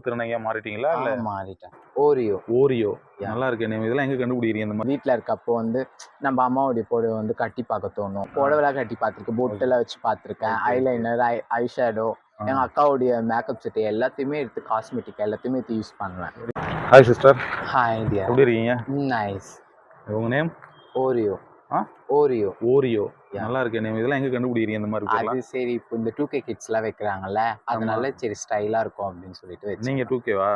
மாறிட்டீங்களா இல்ல? மாறிட்டேன். Oreo Oreo. நல்லா இருக்கு நேம் இதெல்லாம் எங்க கண்டுபிடிக்கிறீங்க இந்த மாதிரி? வீட்டில் இருக்கப்போ வந்து நம்ம அம்மாவுடைய புடவை வந்து கட்டி பார்க்க தோணும். புடவைலாம் கட்டி பார்த்துருக்கேன் பொட்டெல்லாம் வச்சு பார்த்துருக்கேன். ஐலைனர் ஐ ஐஷேடோ எங்கள் அக்காவுடைய மேக்கப் செட்டு எல்லாத்தையுமே எடுத்து காஸ்மெட்டிக் எல்லாத்தையுமே எடுத்து யூஸ் பண்ணுவேன். ஹாய் சிஸ்டர் ஹாய் டியர் எப்படி இருக்கீங்க? நைஸ் உங்க நேம் ஓரியோ ஆ? Oreo Oreo. நல்லா இருக்கு நேம் இதெல்லாம் எங்க கண்டுபிடிக்கிறீங்க? இந்த மாதிரி அது? சரி இப்போ இந்த டூ கே கிட்ஸ்லாம் வைக்கிறாங்கல்ல அதனால சரி ஸ்டைலாக இருக்கும் அப்படின்னு சொல்லிட்டு வச்சு நீங்க டூ கேவா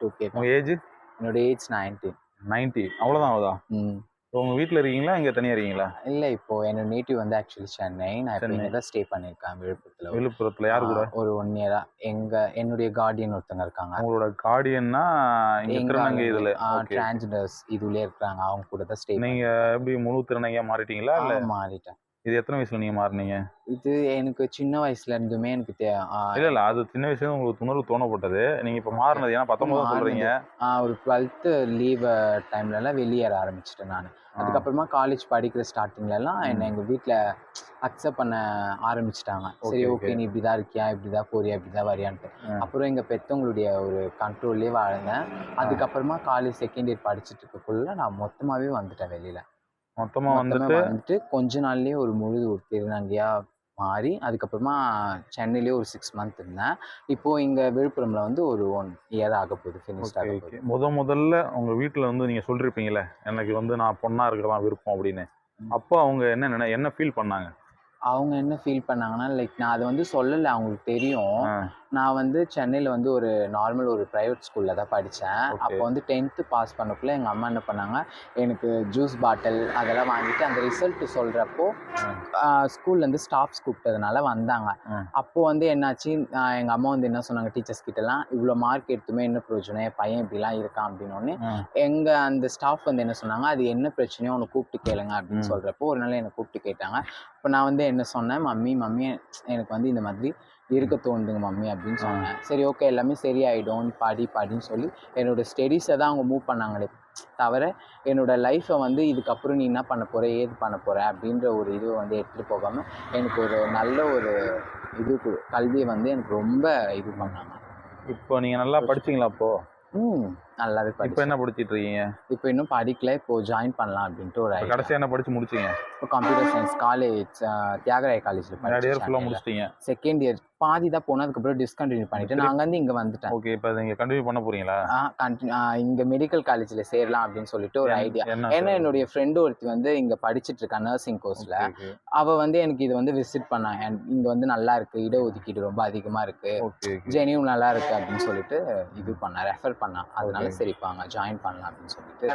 டூ கே உங்க ஏஜ் என்னோட ஏஜ் நைன்டீன் நைன்டி அவ்வளவுதான் ஆகுதா? ம். உங்க வீட்ல இருக்கீங்களா? இங்க தனியா இருக்கீங்களா? இல்லை இப்போ என்னோட நேட்டிவ் வந்து ஆக்சுவலி சென்னை. நான் இப்போ. இங்கே தான் ஸ்டே பண்ணியிருக்கேன் விழுப்புரத்தில். விழுப்புரத்துல யாரு கூட? ஒரு ஒன் இயரா எங்க என்னுடைய கார்டியன் ஒருத்தங்க இருக்காங்க. உங்களோட கார்டியன்னா இங்க இதுல. டிரான்ஸ்ஜெண்டர்ஸ் இதுலயே இருக்காங்க அவங்க கூட தான் ஸ்டே நீங்க எப்படி முழு திறனையா மாறிட்டீங்களா? இல்ல மாறிட்டேன். இது எத்தனை வயசுல நீங்க மாறினீங்க? இது எனக்கு சின்ன வயசுல இருந்துமே எனக்கு இல்ல இல்ல. அது சின்ன வயசுல உங்களுக்கு துணர்வு தோணப்பட்டது. நீங்க இப்ப மாறினது. ஏன்னா பத்தொன்பது. சொல்றீங்க. ஒரு டுவெல்த்து லீவ் டைம்ல எல்லாம் வெளியேற ஆரம்பிச்சிட்டேன் நான். அதுக்கப்புறமா காலேஜ் படிக்கிற ஸ்டார்டிங்ல எல்லாம் என்னை எங்க வீட்ல அக்செப்ட் பண்ண ஆரம்பிச்சிட்டாங்க. சரி ஓகே. நீ இப்படிதான் இருக்கியா? இப்படிதான் போறியா? இப்படிதான் வரியான்ட்டு. அப்புறம் எங்க பெத்தவங்களுடைய ஒரு கண்ட்ரோல்லே வாழ்ந்தேன். அதுக்கப்புறமா காலேஜ் செகண்ட் இயர் படிச்சுட்டு இருக்கக்குள்ள நான் மொத்தமாவே வந்துட்டேன் வெளியில. மொத்தமா வந்துட்டு வந்துட்டு கொஞ்ச நாள்லயே ஒரு முழு ஒரு திருநங்கையா மாறி அதுக்கப்புறமா சென்னையிலேயே ஒரு சிக்ஸ் மந்த் இருந்தேன். இப்போ இங்க விழுப்புரம்ல வந்து ஒரு ஒன் இயர் ஆக போகுது ஃபினிஷ் முத முதல்ல உங்க வீட்ல வந்து நீங்க சொல்லிருப்பீங்கல்ல எனக்கு வந்து நான் பொண்ணா இருக்கிறதா விருப்பம் அப்படின்னு. அப்போ அவங்க என்ன என்ன ஃபீல் பண்ணாங்க? அவங்க என்ன ஃபீல் பண்ணாங்கன்னா லைக் நான் அதை வந்து சொல்லலை அவங்களுக்கு தெரியும் நான் வந்து சென்னையில் வந்து ஒரு நார்மல் ஒரு ப்ரைவேட் ஸ்கூலில் தான் படித்தேன். அப்போ வந்து டென்த்து பாஸ் பண்ணக்குள்ள எங்கள் அம்மா என்ன பண்ணாங்க எனக்கு ஜூஸ் பாட்டில் அதெல்லாம் வாங்கிட்டு அந்த ரிசல்ட் சொல்கிறப்போ ஸ்கூல்லேருந்து ஸ்டாஃப்ஸ் கூப்பிட்டதுனால வந்தாங்க ம். அப்போ வந்து என்னாச்சு எங்கள் அம்மா வந்து என்ன சொன்னாங்க டீச்சர்ஸ் கிட்டலாம் இவ்வளோ மார்க் எடுத்துமே என்ன பிரயோஜனம் என் பையன் இப்படிலாம் இருக்கான் அப்படின்னோடனே. எங்கள் அந்த ஸ்டாஃப் வந்து என்ன சொன்னாங்க அது என்ன பிரச்சனையோ அவனை கூப்பிட்டு கேளுங்க அப்படின்னு. சொல்கிறப்போ ஒரு நாள் என்னை கூப்பிட்டு கேட்டாங்க இப்போ நான் வந்து என்ன சொன்னேன் மம்மி மம்மி எனக்கு வந்து இந்த மாதிரி இருக்க தோணுதுங்க மம்மி அப்படின்னு சொன்னேன். சரி ஓகே எல்லாமே சரியாயிடும் நீ படி படின்னு சொல்லி என்னோட ஸ்டடீஸை தான் அவங்க மூவ் பண்ணாங்களே தவிர என்னோட லைஃப்பை வந்து இதுக்கப்புறம் நீ என்ன பண்ண போற ஏது பண்ண போற அப்படின்ற ஒரு இது வந்து எடுத்துகிட்டு போகாமல் எனக்கு ஒரு நல்ல ஒரு இது கல்வியை வந்து எனக்கு ரொம்ப இது பண்ணாங்க. இப்போ நீங்க நல்லா படிச்சீங்களா அப்போ? ம். நல்லாவே இப்போ என்ன படிச்சிட்டு இருக்கீங்க இப்போ இன்னும் படிக்கல. இப்போ ஜாயின் பண்ணலாம் அப்படின்ட்டு ஒரு இப்ப ஐடியா கடைசியா என்ன படிச்சு முடிச்சீங்க? இப்போ கம்ப்யூட்டர் சயின்ஸ் காலேஜ் தியாகராய காலேஜில் இயர் ஃபுல்லா முடிச்சிட்டீங்க. செகண்ட் இயர் பாதி தான் போனேன். அதுக்கப்புறம் டிஸ்கண்டினியூ பண்ணிட்டு நான் அங்கேருந்து இங்கே வந்துட்டேன். ஓகே இப்போ நீங்க கண்டினியூ பண்ண போறீங்களா? ஆ கண்டினியூ இங்கே மெடிக்கல் காலேஜில் சேரலாம் அப்படின்னு சொல்லிட்டு ஒரு ஐடியா ஏன்னா என்னுடைய ஃப்ரெண்டு ஒருத்தி வந்து இங்கே படிச்சிட்டு இருக்கா நர்சிங் கோர்ஸில் அவள் வந்து எனக்கு இது வந்து விசிட் பண்ணா. இங்கே வந்து நல்லா இருக்கு. இடஒதுக்கீடு ரொம்ப அதிகமாக இருக்கு. ஜெனியும் நல்லா இருக்கு அப்படின்னு சொல்லிட்டு இது பண்ணா ரெஃபர் பண்ணா. அதனால Okay. சரிப்பாங்க ஜாயின் பண்ணலாம் அப்படின்னு சொல்லிட்டு.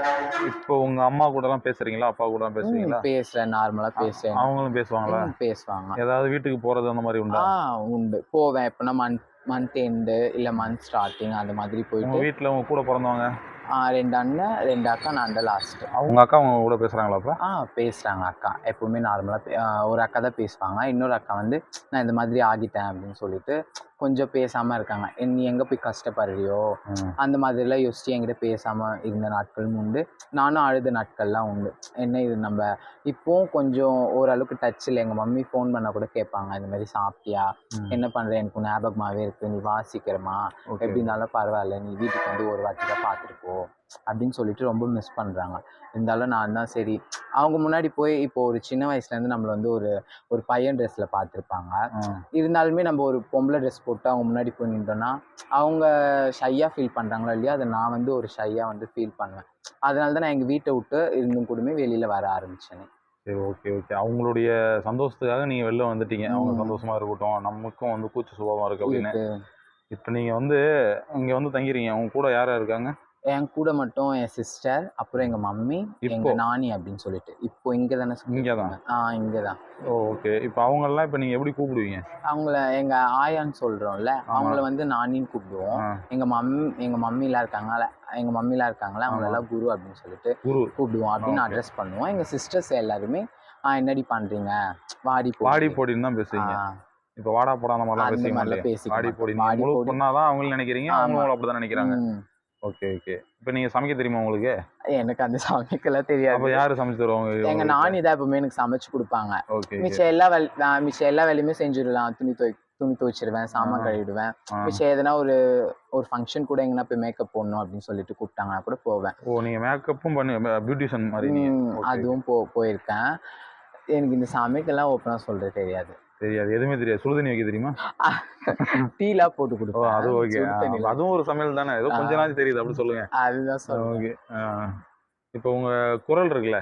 இப்போ உங்க அம்மா கூட எல்லாம் பேசுறீங்களா? அப்பா கூட எல்லாம் பேசுறீங்களா? பேசுறேன் நார்மலாக பேசுறேன். அவங்களும் பேசுவாங்களா? பேசுவாங்க. ஏதாவது வீட்டுக்கு போறது அந்த மாதிரி உண்டா? உண்டு. போவேன். எப்படின்னா மந்த் மந்த் எண்டு இல்லை மந்த் ஸ்டார்டிங் அந்த மாதிரி போயிட்டு. வீட்ல உங்க கூட பிறந்தவங்க? ஆ, ரெண்டு அண்ணன் ரெண்டு அக்கா நான் தான் லாஸ்ட் அவங்க அக்கா அவங்க கூட பேசுறாங்களா அப்ப? ஆ பேசுகிறாங்க அக்கா. எப்பவுமே நார்மலாக ஒரு அக்கா தான் பேசுவாங்க. இன்னொரு அக்கா வந்து நான் இந்த மாதிரி ஆகிட்டேன் அப்படின்னு சொல்லிட்டு கொஞ்சம் பேசாமல் இருக்காங்க. "எ, நீ எங்கே போய் கஷ்டப்படுறியோ. அந்த மாதிரிலாம் யோசிச்சு என்கிட்ட பேசாமல் இருந்த நாட்களும் உண்டு. நானும் அழுத நாட்கள்லாம் உண்டு. என்ன இது நம்ம இப்போவும் கொஞ்சம் ஓரளவுக்கு டச்சில் எங்கள் மம்மி ஃபோன் பண்ணால் கூட கேட்பாங்க இந்த மாதிரி சாப்பிட்டியா. என்ன பண்ணுற எனக்கு ஞாபகமாகவே இருக்குது நீ வாசிக்கிறமா. எப்படி இருந்தாலும் பரவாயில்ல. நீ வீட்டுக்கு வந்து ஒரு வாட்டி தான் பார்த்துட்டு போ. அப்படின்னு சொல்லிட்டு ரொம்ப மிஸ் பண்ணுறாங்க இருந்தாலும் நான் தான் சரி. அவங்க முன்னாடி போய் இப்போ ஒரு சின்ன வயசுலேருந்து நம்மளை வந்து ஒரு ஒரு பையன் ட்ரெஸ்ஸில் பார்த்துருப்பாங்க. இருந்தாலுமே நம்ம ஒரு பொம்பளை ட்ரெஸ் போட்டு அவங்க முன்னாடி போய் நின்றோன்னா அவங்க ஷையாக ஃபீல் பண்ணுறாங்களோ இல்லையா அதை நான் வந்து ஒரு ஷையாக வந்து ஃபீல் பண்ணுவேன். அதனால தான் நான் எங்கள் வீட்டை விட்டு இருந்தும் கூடமே வெளியில் வர ஆரம்பிச்சேன். சரி ஓகே ஓகே அவங்களுடைய சந்தோஷத்துக்காக நீங்க வெளில வந்துட்டீங்க. அவங்க ம். சந்தோஷமா இருக்கட்டும். நமக்கும் வந்து கூச்ச சுபாவம் இருக்கு அப்படின்னு. இப்போ நீங்க வந்து இங்க வந்து தங்கிறீங்க உங்க கூட யார் இருக்காங்க? என் கூட மட்டும் என் சிஸ்டர் அப்புறம் எங்கள் மம்மி? எங்கள் நானி அப்படின்னு சொல்லிட்டு. இப்போ இங்கே தானே இங்கே தான்? ஆ இங்கே தான். ஓகே இப்போ அவங்கெல்லாம் இப்போ நீங்க எப்படி கூப்பிடுவீங்க? அவங்கள எங்க ஆயான்னு சொல்றோம்ல அவங்கள வந்து நானின்னு கூப்பிடுவோம். எங்க மம்மி எங்க மம்மிலாம் இருக்காங்களா எங்க மம்மிலாம் இருக்காங்களா அவங்கள எல்லாம் குரு அப்படின்னு சொல்லிட்டு குரு. கூப்பிடுவோம். அப்படின்னு. அட்ரஸ் பண்ணுவோம். எங்க சிஸ்டர்ஸ் எல்லாருமே ஆ என்னடி பண்றீங்க? வாடி. வாடி போடின்னு தான் பேசுவீங்க. இப்போ வாடா போடா அந்த மாதிரிலாம் பேசுவீங்க? பேசிக்க வாடி. போடி வாடி முழு போடி. பொண்ணாதான் அவங்களும் நினைக்கிறீங்க. அவங்களும் அப்படிதான் நினைக்கிறாங்க. ஓகே ஓகே இப்போ நீங்க சமைக்க தெரியுமா உங்களுக்கு? எனக்கு அந்த சமைக்கலாம் அப்ப தெரியாது யாரு சமைச்சு தருவாங்க எங்க நானி தான் எப்பவுமே எனக்கு சமைச்சு கொடுப்பாங்க. ஓகே மிச்சம் எல்லா வேலை நான் மிச்சம் எல்லா வேலையுமே செஞ்சிடலாம். துணி துவை துணி துவைச்சிருவேன் சாமான். கழுவிடுவேன். மிச்சம் எதனா ஒரு ஒரு ஃபங்க்ஷன் கூட எங்கன்னா போய் மேக்கப் போடணும் அப்படின்னு சொல்லிட்டு கூப்பிட்டாங்கன்னா கூட போவேன். ஓ நீங்க மேக்கப்பும் பண்ணி பியூட்டிஷியன் மாதிரி. அதுவும் போ போயிருக்கேன். எனக்கு இந்த சமைக்கலாம் ஓப்பனாக சொல்றது தெரியாது. தெரியாது. எதுவுமே தெரியாது. சுடுதண்ணி வைக்க தெரியுமா? டீலாம் போட்டு ஓ கொடுப்பேன் அது ஓகே. அதுவும் ஒரு சமையல் தானே? ஏதோ கொஞ்ச. நாள் தெரியுது அப்படி சொல்லுங்க. அதுதான் சொல்லுவேன் ஓகே. இப்போ உங்க குரல் இருக்குல்ல?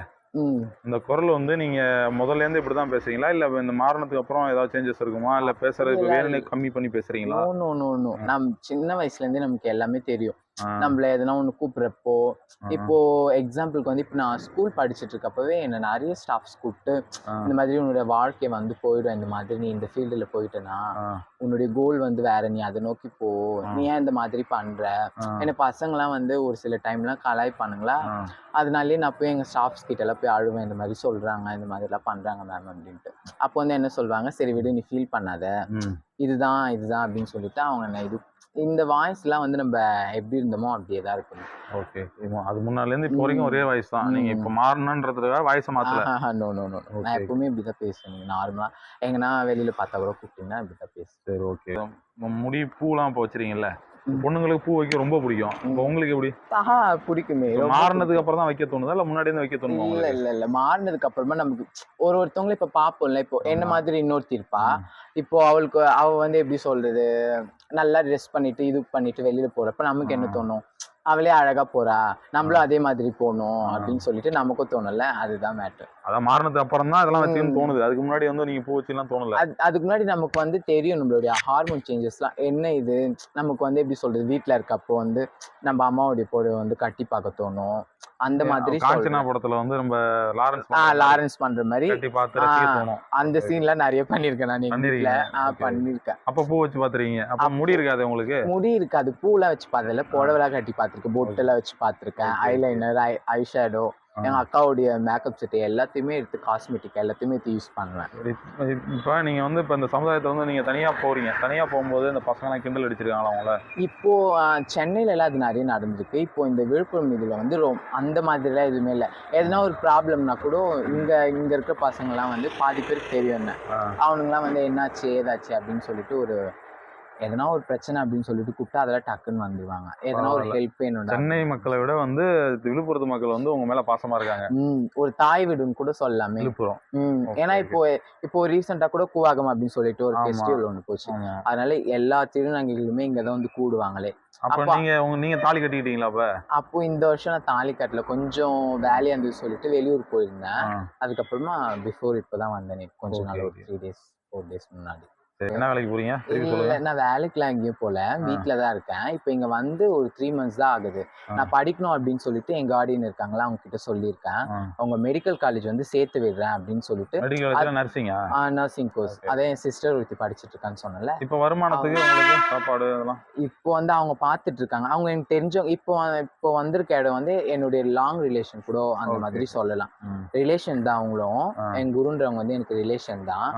இந்த குரல் வந்து நீங்க முதல்ல இருந்து இப்படி தான் பேசுறீங்களா? இல்ல இந்த மாறினதுக்கு அப்புறம் ஏதாவது சேஞ்சஸ் இருக்குமா? இல்ல இல்ல, வேணும்னே கம்மி பண்ணி பேசுறீங்களா? நோ நோ நோ நோ நம் சின்ன வயசுல இருந்தே நமக்கு எல்லாமே தெரியும். நம்மள எதனா ஒன்று கூப்பிடுறப்போ இப்போ எக்ஸாம்பிளுக்கு வந்து இப்போ நான் ஸ்கூல் படிச்சுட்டு இருக்கப்பவே என்ன நிறைய ஸ்டாஃப்ஸ் கூப்பிட்டு இந்த மாதிரி உன்னோட வாழ்க்கை வந்து போயிடும் இந்த மாதிரி நீ இந்த ஃபீல்டில் போயிட்டனா உன்னுடைய கோல் வந்து வேற நீ அதை நோக்கி போ. நீ ஏன் இந்த மாதிரி பண்ற? ஆ, என்ன பசங்களாம் வந்து ஒரு சில டைம்லாம் கலாய்ப்பானுங்களா ஆ. அதனாலே நான் போய் எங்கள் ஸ்டாஃப்ஸ் கிட்ட எல்லாம் போய் அழுவேன் இந்த மாதிரி சொல்றாங்க இந்த மாதிரிலாம் பண்றாங்க மேம் அப்படின்ட்டு. அப்போ வந்து என்ன சொல்லுவாங்க சரி விடு நீ ஃபீல் பண்ணாத. இதுதான் இதுதான் அப்படின்னு சொல்லிட்டு அவங்க என்ன இது இந்த வாய்ஸ்லாம் வந்து நம்ம எப்படி இருந்தோமோ அப்படியே தான் இருக்கணும் ஓகே. அது முன்னால இருந்து இப்போ வரைக்கும் ஒரே வாய்ஸ் தான். நீங்க இப்போ மாறணுன்றதுக்காக வாய்ஸை மாத்தல. No no no. நான் எப்பவுமே இப்படி தான் பேசுவேன் நார்மலாக எங்கன்னா வெளியில பார்த்தா கூட கூப்பிட்டீங்கன்னா இப்படி தான் பேசுவேன். சரி ஓகே. முடி பூலாம் இப்போ வச்சிருக்கீங்கல்ல? ம். பொண்ணுங்களுக்கு பூ வைக்க ரொம்ப பிடிக்கும். இப்போ உங்களுக்கு எப்படி? ஆஹா பிடிக்குமே. மாறினதுக்கு அப்புறம் தான் வைக்க தோணுதா? இல்ல முன்னாடி வைக்க தோணுமா இல்ல இல்ல இல்ல. மாறினதுக்கு அப்புறமா நமக்கு ஒரு ஒருத்தவங்கள இப்ப பாப்போம்ல. இப்போ என்ன. மாதிரி இன்னொருத்தி இருப்பா. இப்போ அவளுக்கு அவ வந்து எப்படி சொல்றது? நல்லா ட்ரெஸ் பண்ணிட்டு இது பண்ணிட்டு வெளியில போறப்ப நமக்கு என்ன. தோணும்? அவளே அழகா போறா. நம்மளும் அதே மாதிரி போகணும். அப்படின்னு சொல்லிட்டு நமக்கும் தோணும்ல. அதுதான் மேட்டர் அதான் மாறினதுக்கு அப்புறம் தான் இதெல்லாம் ம். தோணுது. அதுக்கு முன்னாடி வந்து நீங்க பூ வச்சுலாம் தோணல. அது அதுக்கு முன்னாடி நமக்கு வந்து தெரியும் நம்மளுடைய ஹார்மோன் சேஞ்சஸ்லாம் என்ன இது? நமக்கு வந்து எப்படி சொல்றது? வீட்ல இருக்கப்போ வந்து நம்ம அம்மாவுடைய பொருள் வந்து கட்டி பார்க்க தோணும். அந்த மாதிரி காஞ்சனா. படத்துல வந்து நம்ம லாரன்ஸ் லாரன்ஸ் பண்ற மாதிரி. கட்டி பார்த்து அந்த சீன்லாம் நிறைய பண்ணிருக்கேன் நான் வீட்ல. பண்ணிருக்கேன் அப்ப பூ வச்சு பாத்துறீங்க அப்ப முடி இருக்காது உங்களுக்கு? முடி இருக்காது. பூலாம் வச்சு பார்த்ததில்ல. புடவைலாம் கட்டி பார்த்துருக்கேன். பொட்டெல்லாம் வச்சு பார்த்துருக்கேன். ஐலைனர் ஐ ஐ ஷேடோ ஆ. எங்க அக்காவுடைய மேக்கப் செட் எல்லாத்தையுமே எடுத்து காஸ்மெட்டிக் எல்லாத்தையுமே எடுத்து யூஸ் பண்ணுவேன். இப்ப- இப்ப நீங்க வந்து இப்ப இந்த சமுதாயத்துல வந்து நீங்க தனியா போறீங்க. தனியா போகும்போது இந்த பசங்க எல்லாம் கிண்டல் அடிச்சிருக்காங்களா உங்கள? இப்போ ஆ, சென்னையில எல்லாம் அது நிறைய நடந்திருக்கு. இப்போ இந்த விழுப்புரம் இதுல வந்து ரொம் அந்த மாதிரிலாம் எதுவுமே இல்லை. எதனா ஒரு ப்ராப்ளம்னா கூட இங்க இங்க இருக்க பசங்கலாம் வந்து பாதி பேருக்கு தெரியும் என்ன அவனுங்களாம் வந்து என்னாச்சு ஏதாச்சு அப்படின்னு சொல்லிட்டு ஒரு எதனா ஒரு பிரச்சனை அப்படின்னு சொல்லிட்டு கூப்பிட்டா அதெல்லாம் டக்குன்னு வந்துருவாங்க எதனா ஒரு. ஹெல்ப் வேணும்டா சென்னை மக்களை விட வந்து விழுப்புரத்து மக்கள் வந்து உங்க மேல பாசமா இருக்காங்க ம் ஒரு தாய் வீடுன்னு கூட சொல்லலாமே விழுப்புரம் ம் ஏன்னா. இப்போ இப்போ ரீசெண்டா கூட கூவாகம் அப்படின்னு சொல்லிட்டு ஒரு. ஃபெஸ்டிவல் ஒன்று போச்சு. அதனால எல்லா திருநங்கைகளுமே இங்க தான் வந்து கூடுவாங்களே அப்ப நீங்க உங்க நீங்க தாலி கட்டிக்கிட்டீங்களா அப்ப அப்போ இந்த வருஷம் நான் தாலி கட்டல கொஞ்சம் வேலையா இருந்தது சொல்லிட்டு வெளியூர் போயிருந்தேன். அதுக்கப்புறமா பிஃபோர் இப்போதான் வந்தேன் கொஞ்ச நாள் ஒரு. த்ரீ டேஸ் ஃபோர் டேஸ் முன்னாடி என்ன வேலைக்கு போறீங்க? நான் வேலைக்குலாம் எங்கேயும் போல. வீட்டில தான் இருக்கேன். இப்போ இங்க வந்து ஒரு த்ரீ மந்த்ஸ் தான் ஆகுது. நான் படிக்கணும் அப்படின்னு சொல்லிட்டு எங்க கார்டியன் இருக்காங்களா அவங்க கிட்ட சொல்லியிருக்கேன் அவங்க மெடிக்கல் காலேஜ் வந்து சேர்த்து விடுறேன் அப்படின்னு சொல்லிட்டு நர்சிங்கா நர்சிங் கோர்ஸ். அதே என் சிஸ்டர் ஒருத்தி படிச்சிட்டு இருக்கான்னு சொன்னல இப்ப வருமானத்துக்கு சாப்பாடு அதெல்லாம்? இப்போ வந்து அவங்க பார்த்துட்டு இருக்காங்க. அவங்க எனக்கு தெரிஞ்சவங்க இப்போ இப்போ வந்திருக்க இடம் வந்து என்னுடைய லாங் ரிலேஷன் கூட அந்த. மாதிரி சொல்லலாம். ரிலேஷன் தான் அவங்களும். என் குருன்றவங்க வந்து எனக்கு ரிலேஷன் தான்.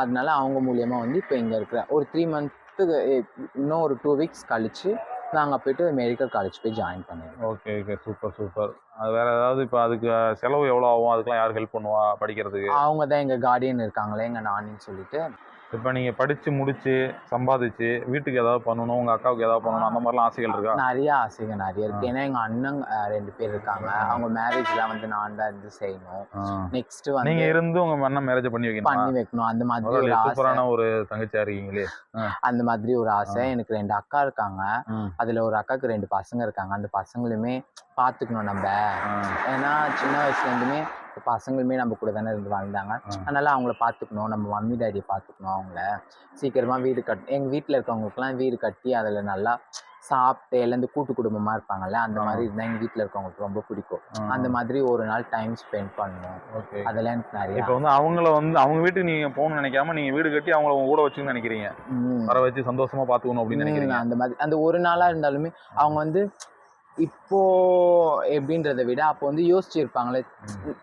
அதனால அவங்க மூலியமா வந்து இப்போ இங்க இருக்கிற ஒரு த்ரீ மந்த்துக்கு இன்னும் ஒரு டூ வீக்ஸ் கழிச்சு நாங்க போயிட்டு மெடிக்கல் காலேஜ் போய் ஜாயின் பண்ணிடுவோம் ஓகே ஓகே சூப்பர் சூப்பர் அது வேற ஏதாவது இப்போ அதுக்கு செலவு எவ்வளோ ஆகும்? அதுக்கெல்லாம் யார் ஹெல்ப் பண்ணுவா படிக்கிறதுக்கு? அவங்க தான் எங்க கார்டியன் இருக்காங்களே எங்க நானின்னு சொல்லிட்டு. இப்போ நீங்க படிச்சு முடிச்சு சம்பாதிச்சு வீட்டுக்கு ஏதாவது பண்ணணும் உங்க அக்காவுக்கு ஏதாவது பண்ணணும் அந்த மாதிரிலாம் ஆசைகள் இருக்கா? நிறைய ஆசைகள் நிறைய இருக்கு. ஏன்னா எங்க அண்ணன் ரெண்டு பேர் இருக்காங்க. அவங்க மேரேஜ்லாம் வந்து நான் தான் இருந்து செய்யணும். நெக்ஸ்ட் வந்து நீங்க இருந்து உங்க அண்ணன் மேரேஜ் பண்ணி வைக்கணும்? பண்ணி வைக்கணும். அந்த மாதிரி ஒரு சூப்பரான ஒரு தங்கச்சியா இருக்கீங்களே. அந்த மாதிரி ஒரு ஆசை. எனக்கு ரெண்டு அக்கா இருக்காங்க. அதுல ஒரு அக்காவுக்கு ரெண்டு பசங்க இருக்காங்க. அந்த பசங்களுமே பாத்துக்கணும் நம்ம. ஏன்னா சின்ன வயசுல இருந்துமே இப்ப பசங்களுமே நம்ம கூட தானே இருந்து வாழ்ந்தாங்க. அதனால அவங்கள பாத்துக்கணும். நம்ம மம்மி டாடியை பாத்துக்கணும் அவங்கள. சீக்கிரமா வீடு கட் எங்க வீட்டுல இருக்கவங்களுக்குலாம் வீடு கட்டி அதுல நல்லா சாப்பிட்டு எல்லாம் இந்த கூட்டு குடும்பமா இருப்பாங்கல்ல அந்த. மாதிரி இருந்தா எங்க வீட்டுல இருக்கவங்களுக்கு ரொம்ப பிடிக்கும். அந்த மாதிரி ஒரு நாள் டைம் ஸ்பெண்ட் பண்ணணும் ஓகே. அதெல்லாம் எனக்கு நிறைய இப்போ வந்து அவங்கள வந்து அவங்க வீட்டுக்கு நீங்க போகணும்னு நினைக்காம நீங்க வீடு கட்டி அவங்கள உங்க கூட வச்சுன்னு நினைக்கிறீங்க. வர வச்சு சந்தோஷமா பாத்துக்கணும் அப்படின்னு நினைக்கிறீங்க. அந்த மாதிரி அந்த ஒரு நாளா இருந்தாலுமே அவங்க வந்து இப்போ எப்படின்றத விட அப்போ வந்து யோசிச்சிருப்பாங்களே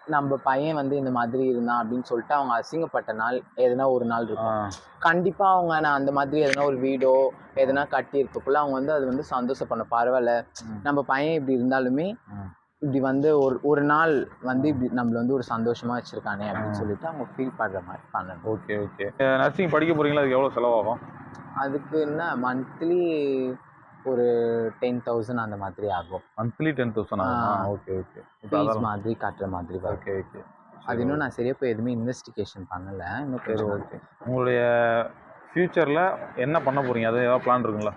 நம்ம பையன் வந்து இந்த மாதிரி இருந்தான் அப்படின்னு சொல்லிட்டு அவங்க அசிங்கப்பட்ட நாள் எதனா ஒரு நாள். இருக்கும். கண்டிப்பா அவங்க நான் அந்த மாதிரி எதனா ஒரு வீடோ எதனா கட்டி இருக்கக்குள்ள அவங்க வந்து அது வந்து சந்தோஷப்படணும். பரவாயில்ல ம். நம்ம பையன் இப்படி இருந்தாலுமே. இப்படி வந்து ஒரு ஒரு நாள் வந்து இப்படி நம்மள வந்து ஒரு சந்தோஷமா வச்சிருக்கானே அப்படின்னு சொல்லிட்டு அவங்க ஃபீல் பண்ற மாதிரி பண்ணணும். Okay okay. நர்சிங் படிக்க போறீங்களா? அதுக்கு எவ்வளோ செலவாகும்? அதுக்கு என்ன மந்த்லி ஒரு டென் தௌசண்ட் அந்த மாதிரி ஆகும். Monthly ten thousand. Okay okay fees மாதிரி கட்டுற மாதிரி ஓகே ஓகே அது இன்னும் நான் சரியா போய் எதுவுமே இன்வெஸ்டிகேஷன் பண்ணல. இன்னும் சரி ஓகே உங்களுடைய ஃப்யூச்சரில் என்ன பண்ண போறீங்க? அது ஏதாவது பிளான் இருக்குங்களா?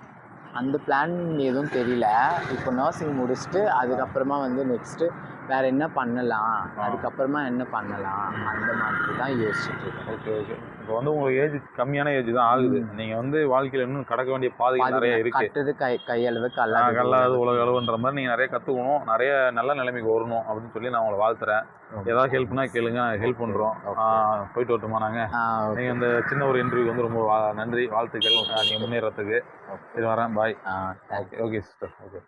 அந்த பிளான் எதுவும் தெரியல. இப்போ நர்சிங் முடிச்சுட்டு அதுக்கப்புறமா வந்து நெக்ஸ்ட்டு வேற என்ன பண்ணலாம்? அதுக்கப்புறமா என்ன பண்ணலாம்? அந்த மாதிரி தான் யோசிச்சுட்டு இருக்கேன். ஓகே ஓகே இப்போ வந்து உங்களுக்கு ஏஜ் கம்மியான ஏஜ் தான் ஆகுது. நீங்க வந்து வாழ்க்கையில இன்னும் கடக்க வேண்டிய பாதைகள் நிறைய இருக்கு. கட்டுறது கை கையளவுக்கு நான் அல்லாது கல்லாது உலக அளவுன்ற மாதிரி நீங்க நிறைய கத்துக்கணும். நிறைய நல்ல நிலைமைக்கு வரணும் அப்படின்னு சொல்லி நான் உங்களை வாழ்த்துறேன். ஏதாவது ஹெல்ப்னா கேளுங்க ஹெல்ப் பண்றோம். போயிட்டு வரட்டுமா நாங்க. நீங்க இந்த சின்ன ஒரு இன்டர்வியூ வந்து ரொம்ப நன்றி வாழ்த்துக்கள். நீங்க முன்னேறதுக்கு சரி வரேன். Bye. Okay okay sister okay